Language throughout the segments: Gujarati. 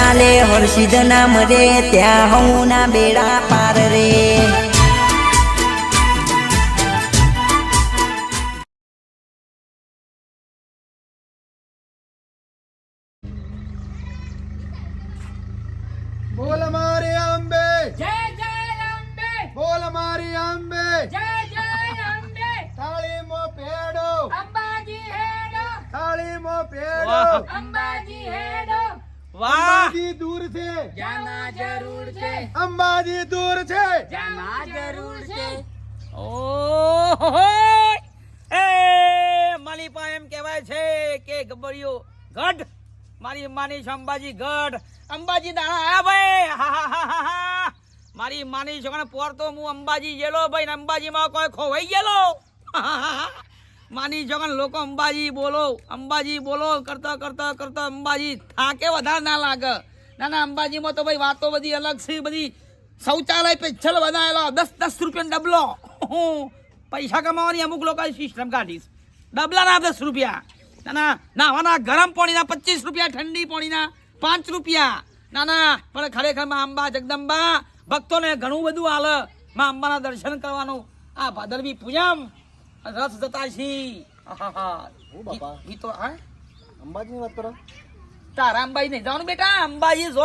ચાલે હર્ષિદ નામ રે ત્યાં હું ના બેડા પાર રે. બોલ મારી અંબે. જય જય અંબે. બોલ મારી અંબે. જય જય અંબે. થાળીમો પેડો. અંબાજી હેડો. થાળીમો પેડો. વાહ. અંબાજી હેડો. વાહ અંબાજી દૂર છે. જાના જરૂર છે. અંબાજી દૂર છે. જાના જરૂર છે. ઓહો એ માલિપા એમ કહેવાય છે કે ગબડિયો ગઢ મારી માની છે અંબાજી ગઢ. અંબાજી દાણા આયા ભાઈ હા, હા, હા, હા, હા. મારી માની છોકરા પોર તો હું અંબાજી ગયેલો ભાઈ ને અંબાજીમાં કોઈ ખોવાઈ ગયેલો. હા, હા, હા. માની જગન લોકો, અંબાજી બોલો અંબાજી બોલો, કરતા કરતા કરતા અંબાજી થાકે વધારે ના લાગે. ના ના, અંબાજીમાં તો ભાઈ વાતો બધી અલગ છે, બધી શૌચાલય પેચ્છલ બનાવેલો, દસ દસ રૂપિયાનો ડબલો. હું પૈસા કમાવાની અમુક લોકો સિસ્ટમ કાઢીશ. ડબલાના દસ રૂપિયા. ના ના, નાવાના ગરમ પાણીના પચીસ રૂપિયા, ઠંડી પાણીના પાંચ રૂપિયા. ના ના, પણ ખરેખરમાં અંબા જગદંબા, ભક્તોને ઘણું બધું હાલમાં અંબાના દર્શન કરવાનું. આ ભાદરવી પૂજમ રથ જતા છી. આહાહા. ઓ બાપા. ગી- ગીતો હા? અંબાજીની વાત કરો. તારા અંબાજી નહીં. જવાનું બેટા? અંબાજી જો.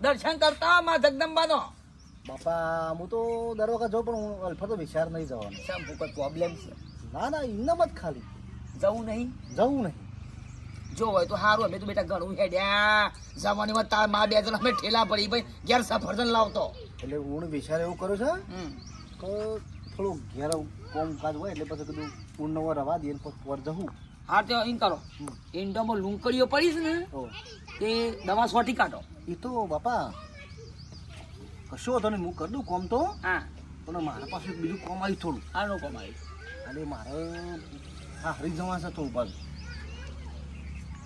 દર્શન કરતા માં જગદંબાનો. બાપા હું તો દર વખત જાઉં પણ હું અલ્ફા તો વિચાર નહીં જવાનો. શા કોઈ પ્રોબ્લેમ છે? ના ના એમને મત ખાલી. જવું નહીં? જવું નહીં. જો હોય તો સારું અમે તો બેટા ઘણું હેડ્યા. જવાની વાત તારમાં બે જણ અમે ઠેલા પડી ભાઈ ઘેર સફરજન લાવતો. એટલે હું વિચાર એવું કરું છે. કે થોડું ઘેર કોમ કાજ હોય એટલે પછી કીધું પૂર્ણ રવા દે પછી પર જવું. હા તો એમ કરો. લુંકડીઓ લૂંકડીઓ છે ને તે દવા સોટી કાઢો. એ તો બાપા કશો હતો ને હું કરી દઉં કોમ તો. હા. પણ મારા પાસે બીજું કોમ આવ્યું થોડું. હા નો કમાઈ અને મારે હા હરી જવા છે થોડું પાછું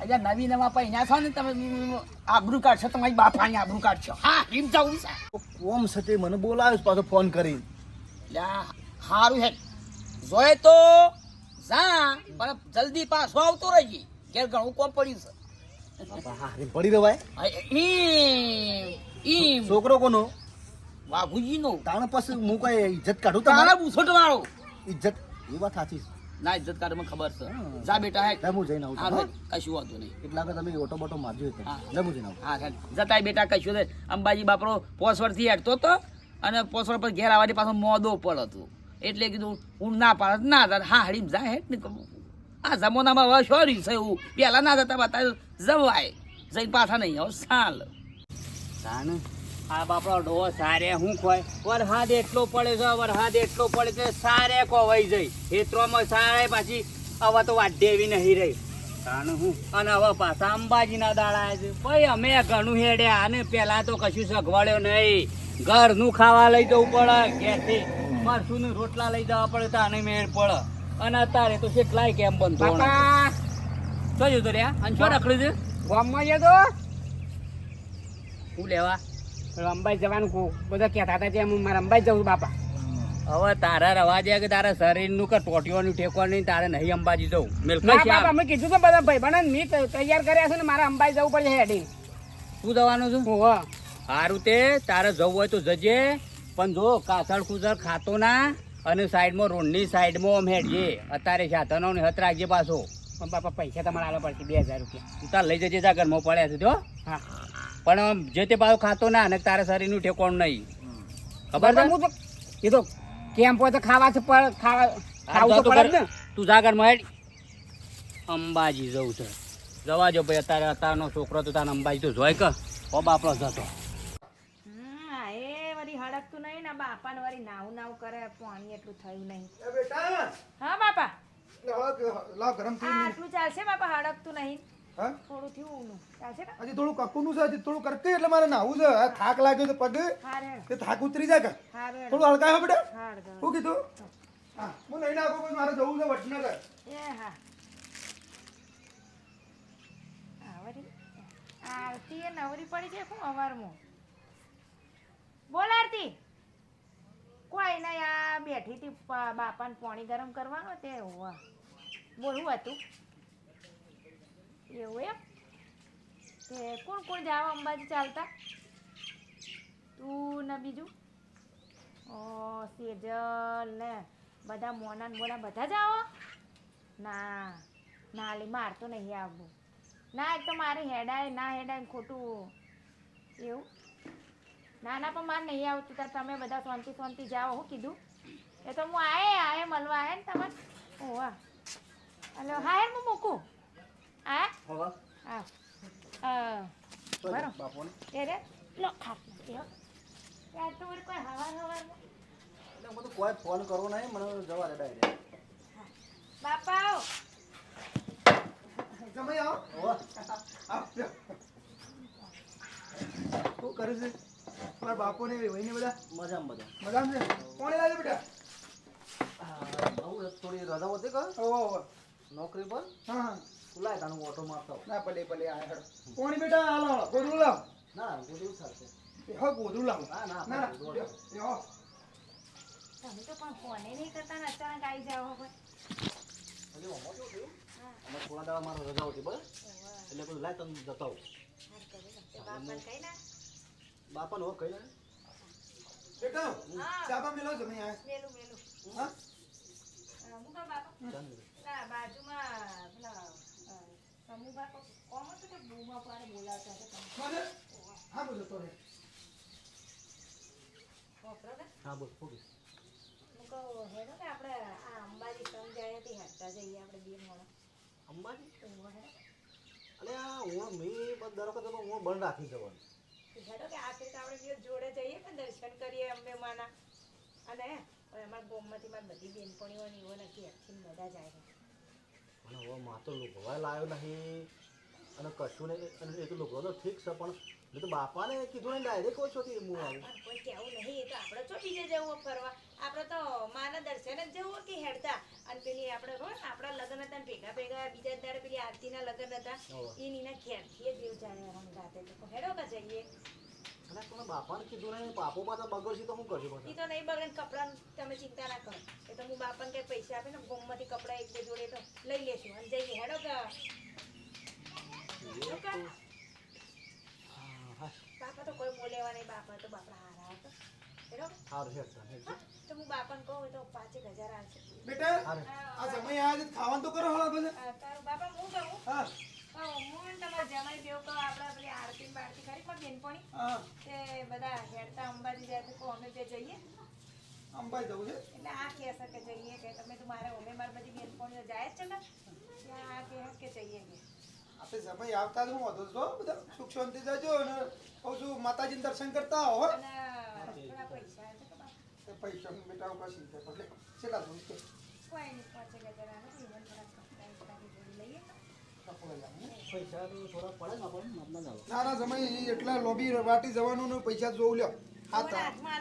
અજા નવી નવા પૈણા છો ને તમે આબરૂ કાઢશો તમારી બાપાની આબરૂ કાઢશો. હા રીમ જવું છે. કોમ છે તે મને બોલાવ્યો પાછો ફોન કરી લ્યા સારું હે જોય તો જા પણ જલ્દી પાછો આવતો રહેજે ઘેર ઘણું કોમ પડ્યું છે. હા હરી પડી રવાય ઈ છોકરો કોનો? વાઘુજીનો. તાણ પાસે હું કઈ ઇજ્જત કાઢું તારા બુસટ વાળો ઇજ્જત? એ વાત સાચી છે. ના ઇજ્જત કાઢ મને ખબર છે. જા બેટા હે હું જઈને આવું હા. કશું વાંધો નહીં. એટલા કે તમે ઓટો બોટો મારજો એટલે હા. હું જઈને આવું. હા જતાય બેટા કશું નહીં. અંબાજી બાપરો પોસવડથી હેઠતો હતો અને પોસવર પર ઘેર આવવાની પાછો મોદો પડ હતું. એટલે કીધું હું ના પાડ ના જા હા હળી જાય હેટ ને આ જમાનામાં હવે સોરી છે એવું. પહેલાં ના જતા બતા જવાય. જઈને પાછા નહીં આવો, સાલ. સાને આ બાપડો ડો સારે હું કોઈ વરસાદ એટલો પડે છે વરસાદ એટલો પડે છે, સારે કોવાઈ જઈ ખેતરોમાં સારે પાછી હવે તો વાઢે એવી નહીં રહી. તાન હું. અને હવે પાછા અંબાજીના દાડા છે. ભાઈ, અમે ઘણું હેડ્યા અને પેલા તો કશું સગવડ્યો નહીં. ઘરનું ખાવા લઈ જવું પડે, ઘેરથી. મરસું ને રોટલા લઈ જવા પડે તો આને મેળ પડે. અને અત્યારે તો કેટલાય કેમ બંધો શું જતો રહ્યા અને શું રખડ્યું છે? ગામમાં જતો શું લેવા? અંબાઈ જવાનું કહું. બધા કહેતા હતા કે હું મારે અંબાઈ જવું બાપા. હવે તારા રવા દે કે તારા શરીરનું કે ટોટીઓનું ઠેકવાનું નહીં તારે નહીં અંબાજી જવું. બાપા મેં કીધું તો બધા ભાઈ બને મેં તૈયાર કર્યા છે ને મારે અંબાઈ જવું પડશે હેડી. તું જવાનું છું? ઓહો સારું તે તારે જવું હોય તો જજે. પણ જો કાસળ કુસળ ખાતો ના અને સાઈડમાં રોડની સાઈડમાં અમે હેડીએ અત્યારે સાધનો ને હત રાખજે પાછો. પણ બાપા પૈસા તમારે આલો પડશે બે હજાર રૂપિયા. તાર લઈ જજે જા ઘરમાં પડ્યા છે જો. હા. પણ જે તે પાછો ખાતો ના અને તારા શરીરનું ઠેકોણ નહીં. ખબર છે? એ તો કેમ્પ હોય તો ખાવા છે પણ ખાવા ખાવું તો પડે ને. તું જા ઘરમાં હેડ. અંબાજી જવું છે. જવા જો ભાઈ અત્યારે અત્યારનો છોકરો તો તારે અંબાજી તો જોઈ કે. હો બાપડો જતો. વળી નહીં ને બાપાને વળી નાવું નાવું કરે પાણી એટલું થયું નહીં. હા બાપા? આટલું ચાલશે બાપા હડકતું નહીં. થોડું થયું ચાલશે ને? હજી થોડું કકુનું છે હજી થોડું કરકે એટલે મારે નાવું છે. થાક લાગ્યો તો પગ. તે થાક ઉતરી જાય કે. હાર હેડ. થોડું હલકાયો બેટા. શું કીધું? હા હું લઈને આવું મારે જવું છે વડનગર. એ હા. આ એ નવરી પડી છે શું અવારમાં? બોલ આરતી. કોઈ નહીં આ બેઠી હતી બાપાને પાણી ગરમ કરવાનો તે બોલવું હતું? એવું એમ? તે કોણ કોણ જાવ અંબાજી ચાલતા? તું ને બીજું? ઓ, સેજલ ને બધા મોના ને બોલા બધા જાવ ના ના, લી, માર નહીં આવવું. ના, એક તો મારે હેડાય, ના હેડાય ખોટું. એવું? ના ના પણ મારે નહીં આવતું તાર તમે બધા શાંતિ શાંતિ જાઓ હું કીધું. એ તો હું આયે આયે મળવા આયે ને તમે ઓવા હલો હા હું મૂકું? આ હા. અ, બરો. એ રે લો ખાસ યાર તો કોઈ હવા હવા એટલે બધું કોઈ ફોન કરવો નહીં મને જવા દે ડાયરેક્ટ. બાપા જમાઈ આવો આવ. શું કરે છે? મારા બાપો ને વહીને બધા? મજામાં મજા મજામાં છે? કોણે લાગે બેટા? આવું થોડી રજા હતી કે ઓહો નોકરી પર. હા હા. ખુલાય તાનું ઓટો મારતો ના ભલે ભલે આ હેડ. કોણ બેટા આ હાલો ગોદડું લાવ. ના બધું સાથે એ હો ગોદડું લાવ. ના, ના, ના એ હો. તમે તો પણ ફોને નહીં કરતા ને અચાનક આવી જાવ હવે હજી ઓમો જો થયું? અમે થોડા દાડા મારો રજા હતી બસ. એટલે બધું લાય તમે જતા આવું. બાપા કઈ ના બાપાને નો કહી બેટા. ચાબા મેલો છે મેં આ મેલું મેલું. હા? મુકા બાપા? ના બાજુમાં પેલા અ, સમૂહમાં કોમ હતું કે બૂમા પાડે બોલાવતા હતા મને હા બોલો તો રે હા બોલ ઓકે હું હેડો કે આપણે આ અંબાજી સંઘ જાય તે હાંચતા જઈએ આપણે બે મોણા. અંબાજી? અને આ હું મેં દર વખતે હું બંધ રાખી જવાનું હેડો કે બે જોડે જઈએ ને દર્શન કરીએ અંબે માના અને અમારા ગોમમાંથી મારી બધી બેનપણીઓ એવો નથી એકથી બધા જાય છે. અને હવે માં તો લુભવા લાવ્યો નહીં. અને કશું નહીં એ તો લુગડો તો ઠીક છે પણ મેં તો બાપાને કીધું ને ડાયરેક્ટ ઓછો થી હું આવું. કોઈ કહેવું નહીં એ તો આપણે છો બીજે જવું ફરવા. આપણે તો માના દર્શન જ જવું કે હેડતા. અને પેલી આપણે ખબર આપણા લગ્ન હતા ને ભેગા ભેગા બીજા દાડે પેલી આરતીના લગ્ન હતા. એ નીના ઘેરથી જ દેવ જાય રાતે તો હેડો કે જઈએ. અને તમે બાપાને કીધું ને પાપો પાછા બગડશે તો શું કરશે પાછા. તો નહીં બગડે કપડાં તમે ચિંતા ના કરો. એ તો હું બાપાને કઈ પૈસા આપે ને ગોમમાંથી કપડાં એક બે જોડે તો લઈ લેશું અને જઈએ. હેડો કે હેડો કે? હા બાપા તો કોઈ બોલેવા નહીં. બાપા તો બાપા હારા હતા. હેડો કે? સારું છે સારું છે. હા? તો હું બાપાને કહું તો પાંચેક હજાર આવશે બેટા આ સમય આજ ખાવાનું તો કરો હવે પછી આ તારું બાપા હું કહું હા કહું હું ને તમારા જમાઈ બેવ કહું આપણે પેલી આરતી ને બારતી કરી પણ બેનપણી હા તે બધા હેડતા અંબાજી જાય તો કહું અમે બે જઈએ અંબાઈ જવું છે? એટલે આ કહે છે કે જઈએ કે તમે તો મારે ઓમે માર બધી બેનપણીઓ જાય છે ને. ત્યાં આ કહે કે જઈએ કે. આપણે સમય આવતા જ હું તો છો બધા સુખ શાંતિ જજો અને કહું છું માતાજીને દર્શન કરતા આવો હો. અને થોડા પૈસા છે કે પૈસા બેટા ઉપર ચિંતા પડે કેટલા દઉં છે. કોઈ નહીં આવે તો ઈવન થોડા લઈએ પૈસા તો થોડા પડે ને આપણને ના ના સમય એટલા લોબી વાટી જવાનું ને પૈસા જોઉં લ્યો. હાથ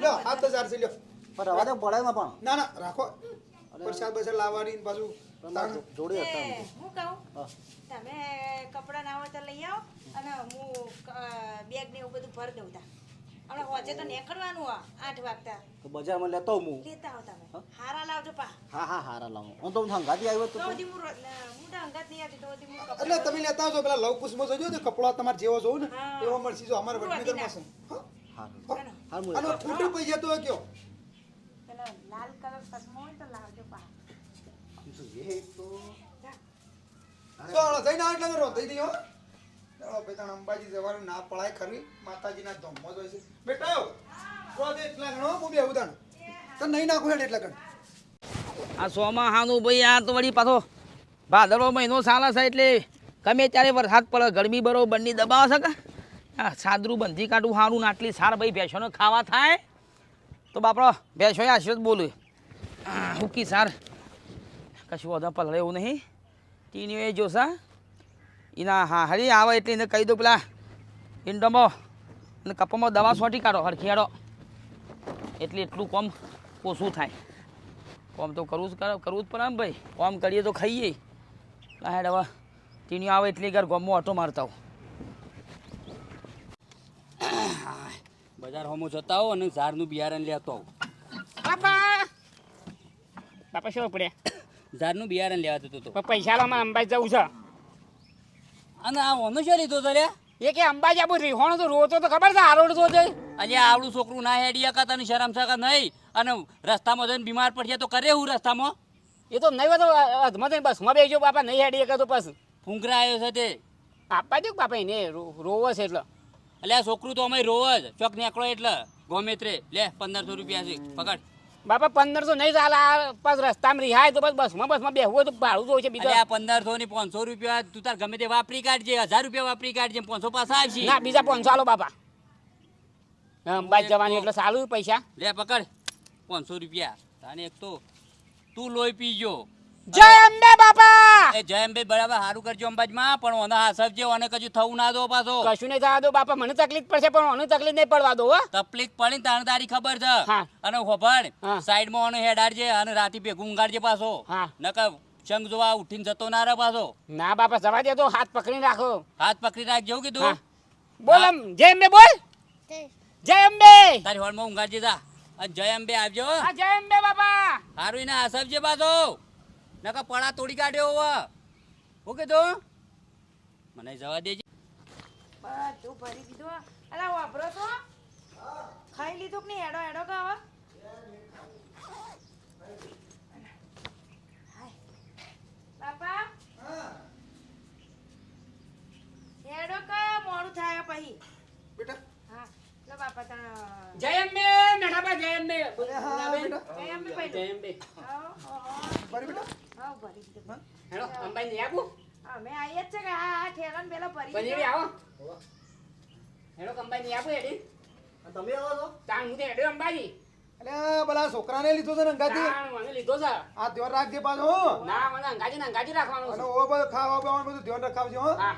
લ્યો હાથ હજાર છે લ્યો. પણ રવા દે પડાયમાં પણ. ના ના રાખો. પ્રસાદ બસાદ લાવવાની પાછું જોડે હતા હું કહું? તમે કપડાં ના હોય તો લઈ આવો અને હું બેગ ને એવું બધું ભર દઉં તા. હમણાં હોજે તો નીકળવાનું આ આઠ વાગતા. તો બજારમાં લેતો હું. લેતા આવો તમે. હારા લાવજો પા. હા હા હારા લાવો. હું તો આવ્યો હું રો- હું તો અંગાત નહીં આવતી તો હું એટલે તમે લેતા આવજો પેલા લવ કુસમો જોજો ને કપડો તમારે જેવો જોવું ને. એવો મળશે જો અમારે વડનગરમાં છે. હા? પૈસા તો કયો? લાલ કલર સગમો હોય તો લાવજો પા એ તો જા. જઈને આવ એટલે રો દઈ હો ચાલો ભાઈ તાણ અંબાજી જવાનું ના પડાય ખરી માતાજીના ધોમો જ હોય છે બેટા આવો રો એટલા ગણો હું બે ઉદાણ તો નહીં નાખું હેડ એટલા ગણ આ ભાઈ આ તો વળી પાછો ભાદરવો મહિનો સાલા છે એટલે ગમે ત્યારે વરસાદ પડે ગરમી બરોબરની દબાવ છે કે સાદરું બંધી કાઢું સારું નાટલી સાર ભાઈ ભેંસોનો ખાવા થાય તો બાપડો ભેંસો આશીર્વાદ બોલું. હુકી સાર? કશું વધુ પલળે એવું નહીં. ટીનીઓ એ જોશા. એના હા, હરી, આવે એટલે એને કહી દો પેલા. ઈંડોમાં અને કપામાં દવા છોટી કાઢો, હરખિયાળો. એટલે એટલું કોમ ઓછું થાય. કોમ તો કરવું જ કરે કરવું જ પડે ને ભાઈ. કોમ કરીએ તો ખાઈએ. હેડ હવે ટીણીઓ આવે એટલે ઘર ગોમમાં ઓટો મારતા હોઉં બજાર હોમો જતા હો અને ઝાડનું બિયારણ લેતો બાપા! બાપા શું પડ્યા ઝાડનું બિયારણ લેવા જતો હતો. પણ પૈસા લાવવા અંબાજી જવું છે. અને આ ઓનો શું લીધો તો લ્યા એ કે અંબાજી આબુ રીહોણું તો રોતો તો ખબર છે આરોડતો છે. અલ્યા આવડું છોકરું ના હેડી અકા તને શરમ સકા નહીં. અને રસ્તામાં જઈને બીમાર પડશે તો કરે હું રસ્તામાં? એ તો નહીં તો અધમાં બસ બસમાં બેસજો બાપા નહીં હેડી શકે તો બસ ફૂંકરા આવ્યો છે તે. આપવા દો કે બાપા એને રો- રોવો છે એટલે. અલ્યા છોકરું તો અમે રોવ જ. ચોક નીકળો એટલે. ગોમેત્રે લે પંદરસો રૂપિયા છે. પકડ. બાપા પંદરસો નહીં ચાલે આ પાછ રસ્તામાં રિહાય તો બસ બસમાં બસમાં બેહવું તો ભાડું જોઈ છે બીજા. આ પંદરસો ને પાંચસો રૂપિયા તું તાર ગમે તે વાપરી કાઢજે. હજાર રૂપિયા વાપરી કાઢજે પાંચસો પાછા આવશે ના બીજા પાંચસો આલો બાપા. અંબાજી જવાની એટલે સારું પૈસા. લે પકડ. પાંચસો રૂપિયા. તાને એક તો તું લોહી પીજો. જય અંબે બાપા! એ જયંભાઈ બરાબર સારું કરજો અંબાજમાં પણ ઓના હાસવજે ઓને કજુ થવું ના દો પાછો. કશું નહીં થવા દો બાપા મને તકલીફ પડશે પણ મને તકલીફ નહીં પડવા દો હો. તકલીફ પડી તાણ તારી ખબર છે. અને હોભળ હા. સાઈડમાં ઓને હેડાડજે અને રાતી ભેગું ઊંઘાડજે પાછો. હા. નકર શંખ જોવા ઉઠીને જતો ના રહે પાછો. ના બાપા જવા દે તો હાથ પકડીને રાખો. હાથ પકડી રાખજો કીધું? બોલ જય અંબે બોલ. જય. અંબે. તારી હોલમાં ઊંઘાડજે જા. જય અંબે આવજો હા જય અંબે બાપા. હારું એને હાસવજે પાછો. નકર પડા તોડી કાઢ્યો હોવા. હું કીધું મને જવા દેજે. બધું ભરી દીધું અલા વાપરો તો ખાઈ લીધું કે નહીં? એડો એડો કે હવે બાપા? એડો કે મોડું થાય પછી. બેટા. હા. લો બાપા તણ જય અંબે મેઠાબા જય અંબે. જય અંબે. જય અંબે આવો, આવો. બરી બેટા. આવો, ભરી દીધું હેલો અંબાઈ નહીં આપું અમે આવીએ જ છે કે હા હા ઠેલાને પેલો ભરી આવો. હેલો અંબાઈ નહીં આપું હેડી. તમે આવો છો? તાણ હું તો હેડ્યો અંબાજી? અલ્યા પેલા છોકરાને લીધો છે ને તાણ મને લીધો છે. આ ધ્યાન રાખજે પાછો ના મને અંગાજી ને અંગાજી રાખવાનું અને ઓ બધું ખાવા પીવાનું બધું ધ્યાન રખાવજો હો. હા.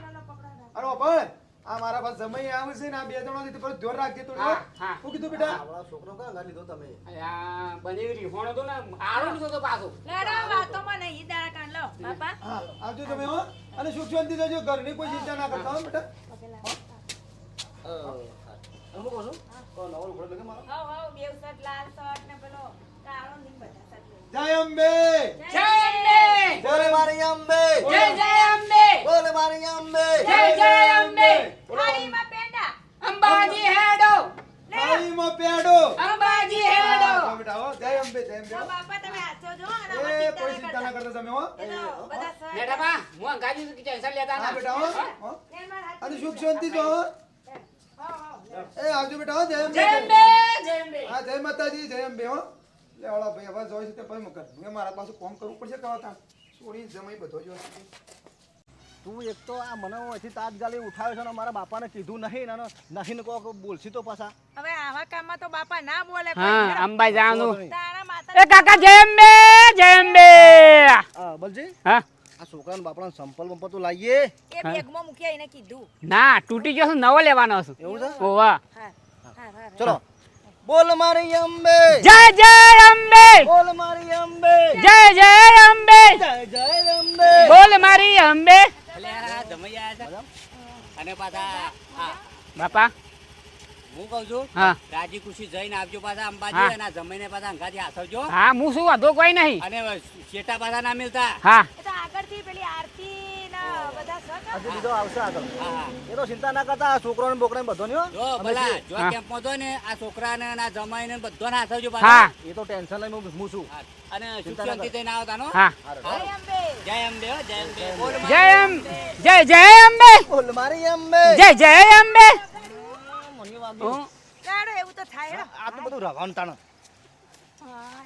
અને પણ આ મારા પાસે જમાઈ આવે છે ને આ બે જણો થી પર ધ્યાન રાખજે થોડું હા, કીધું બેટા? આપણા છોકરો કા ગાડી લીધો તમે? આ બની રીહોણો તો ને આરો લીધો તો પાછો. લેડો વાતોમાં નહીં દાડા કાન લો બાપા. આવજો તમે હો. અને સુખ શાંતિ રહેજો ઘરની કોઈ ચિંતા ના કરતા હો બેટા. હું. કહું છું? તો નવો ઘોડો લગે મારો. હા હા બે શર્ટ લાલ શર્ટ ને પેલો કાળો ની બધા જય અંબે! જય અંબે! જય મારી અંબે! જય જય અંબે! બોલે મારી અંબે. જય જય અંબે. થાળીમાં પેંડા. અંબાજી હેડો. થાળીમાં પેડો. અંબાજી હેડો. બેટા હો જય અંબે જય અંબે બાપા તમે હાચો જો અને એ કોઈ ચિંતા ના કરતા. તમે હો. બેટા બા હું. અંગાજી ટેન્શન લેતા ના બેટા હો માર અને સુખ શાંતિ જો એ આવજો બેટા હો જય અંબે. જય અંબે જય અંબે. હા જય માતાજી જય અંબે હો. લે વાળા ભાઈ હવે જોઈ છે તે પછી મકર મેં મારા પાસે કોમ કરવું પડશે કવા તા? છોડી જમાઈ બધો જો તું એક તો આ મને અહીંથી તાજગાલી ઉઠાવ્યો છે ને મારા બાપાને કીધું નહીં ને નહીં કોક બોલશી તો પાછા. હવે આવા કામમાં તો બાપા ના બોલે હા અંબાઈ જવાનું. એ કાકા જય અંબે જય અંબે. હા હા. આ છોકરાને બાપડા સંપલ બંપલ તો લાવીએ. એ બેગમાં મૂકી આઈને કીધું. ના તૂટી ગયો છે, નવો લેવાનો છે એવું છે? ઓવા હા હા હા. ચલો. બોલ મારી અંબે. જય જય અંબે. બોલ મારી અંબે. જય જય અંબે. જય જય અંબે. બોલ મારી અંબે. અને પાછા હા. બાપા? હું કઉ છું હા. રાજી ખુશી જઈને આવજો પાછા અંબાજી અને આ પાછા અંગાથી હાસવજો હા હું શું વાંધો કોઈ નહીં. અને શેટા પાછા ના મિલતા. હા. એ તો આગળથી પેલી આરતી હજુ બીજો આવશે આગળ. હા હા. એ તો ચિંતા ના કરતા આ છોકરો ને બોકરા બધો નહીં જો ભલા. જો કેમ્પ કેમ્પમાં ને આ છોકરા ને આ જમાઈને બધો ના હા પાછા. એ તો ટેન્શન લઈ હું હું છું. અને સુખ ના શાંતિ થઈને આવતા નો હા. જય અંબે જય અંબે. જય અંબે. બોલ જય અંબ જય જય અંબે. બોલ મારી અંબે. જય જય અંબે. મને વાંધો એવું તો થાય આ તો બધું રવાનું તાણ. હા.